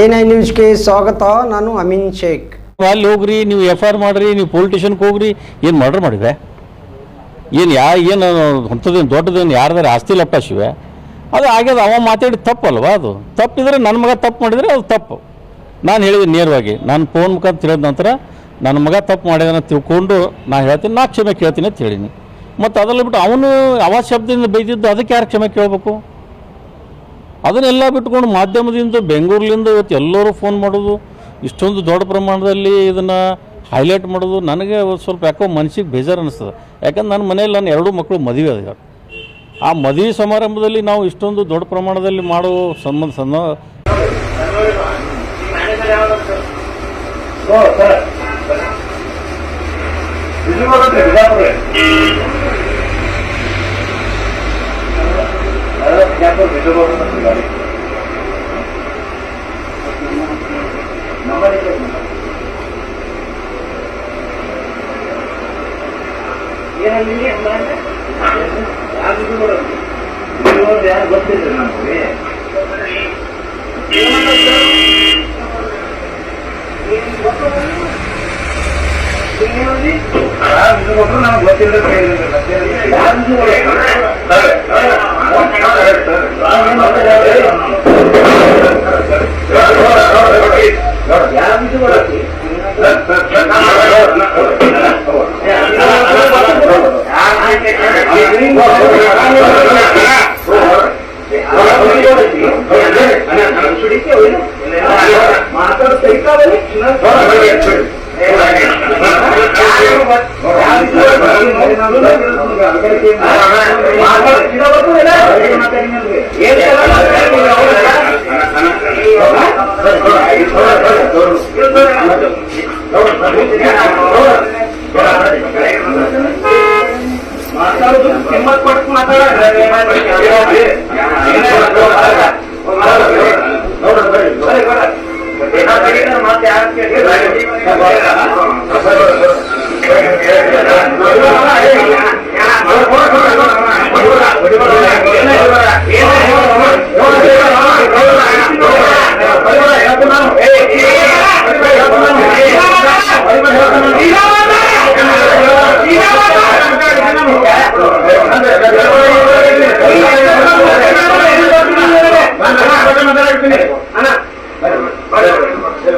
I ನ್ಯೂಸ್ಗೆ ಸ್ವಾಗತ, ನಾನು ಅಮೀನ್ ಶೇಖ್. ಅಲ್ಲಿ ಹೋಗ್ರಿ, ನೀವು ಎಫ್ ಐ ಆರ್ ಮಾಡಿರಿ, ನೀವು ಪೊಲೀಸ್ ಸ್ಟೇಷನ್ಗೆ ಹೋಗ್ರಿ, ಏನು ಮರ್ಡರ್ ಮಾಡಿದೆ ಏನು ಯಾ, ಏನು ಅಂಥದ್ದೇನು ದೊಡ್ಡದೇನು ಯಾರ್ದಾರ ಆಸ್ತಿ ಲಪ್ಪ ಶಿವೆ? ಅದು ಆಗ್ಯದ, ಅವ ಮಾತಾಡಿ ತಪ್ಪಲ್ವ ಅದು? ತಪ್ಪಿದ್ರೆ ನನ್ನ ಮಗ ತಪ್ಪು ಮಾಡಿದರೆ ಅದು ತಪ್ಪು. ನಾನು ಹೇಳಿದೆ ನೇರವಾಗಿ, ನಾನು ಫೋನ್ ಮುಖಾಂತರ ತಿಳಿದ ನಂತರ ನನ್ನ ಮಗ ತಪ್ಪು ಮಾಡಿದನ ತಿಳ್ಕೊಂಡು ನಾನು ಹೇಳ್ತೀನಿ, ನಾ ಕ್ಷಮೆ ಕೇಳ್ತೀನಿ ಅಂತ ಹೇಳೀನಿ. ಮತ್ತು ಅದರಲ್ಲಿ ಬಿಟ್ಟು ಅವನು ಅವ ಶಬ್ದದಿಂದ ಬೈದಿದ್ದು, ಅದಕ್ಕೆ ಯಾರು ಕ್ಷಮೆ ಕೇಳಬೇಕು? ಅದನ್ನೆಲ್ಲ ಬಿಟ್ಕೊಂಡು ಮಾಧ್ಯಮದಿಂದ ಬೆಂಗಳೂರಿಂದ ಇವತ್ತು ಎಲ್ಲರೂ ಫೋನ್ ಮಾಡೋದು, ಇಷ್ಟೊಂದು ದೊಡ್ಡ ಪ್ರಮಾಣದಲ್ಲಿ ಇದನ್ನು ಹೈಲೈಟ್ ಮಾಡೋದು ನನಗೆ ಸ್ವಲ್ಪ ಯಾಕೋ ಮನಸ್ಸಿಗೆ ಬೇಜಾರು ಅನ್ನಿಸ್ತದೆ ಯಾಕಂದ್ರೆ ನನ್ನ ಮನೆಯಲ್ಲಿ ನನ್ನ ಎರಡೂ ಮಕ್ಕಳು ಮದುವೆ ಅದ ಆ ಮದುವೆ ಸಮಾರಂಭದಲ್ಲಿ ನಾವು ಇಷ್ಟೊಂದು ದೊಡ್ಡ ಪ್ರಮಾಣದಲ್ಲಿ ಮಾಡೋ ಸಂಬಂಧ नंबर एक नंबर ಏನಲ್ಲಿ ಅಂದ್ರೆ ಯಾರು ನೋಡೋದು ನೀವು ಯಾರು ಗೊತ್ತಿಲ್ಲ ನಮಗೆ ಯಾರು ನಮ್ಗೆ ಗೊತ್ತಿಲ್ಲ ಯಾರು ಸರ್ ಸರ್ ఏం